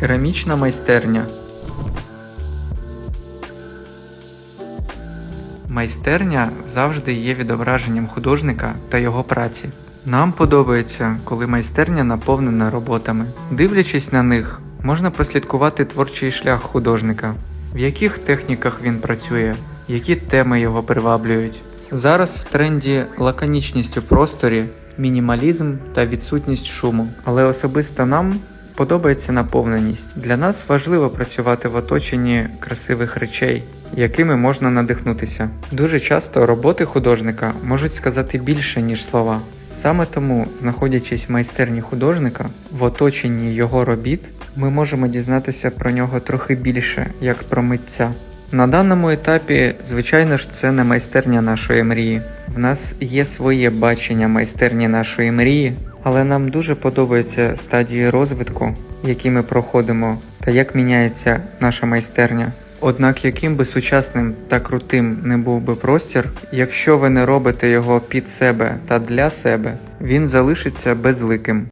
Керамічна майстерня. Майстерня завжди є відображенням художника та його праці. Нам подобається, коли майстерня наповнена роботами. Дивлячись на них, можна прослідкувати творчий шлях художника, в яких техніках він працює, які теми його приваблюють. Зараз в тренді лаконічність у просторі, мінімалізм та відсутність шуму. Але особисто нам подобається наповненість. Для нас важливо працювати в оточенні красивих речей, якими можна надихнутися. Дуже часто роботи художника можуть сказати більше, ніж слова. Саме тому, знаходячись в майстерні художника, в оточенні його робіт, ми можемо дізнатися про нього трохи більше, як про митця. На даному етапі, звичайно ж, це не майстерня нашої мрії. В нас є своє бачення майстерні нашої мрії, але нам дуже подобаються стадії розвитку, які ми проходимо, та як міняється наша майстерня. Однак, яким би сучасним та крутим не був би простір, якщо ви не робите його під себе та для себе, він залишиться безликим.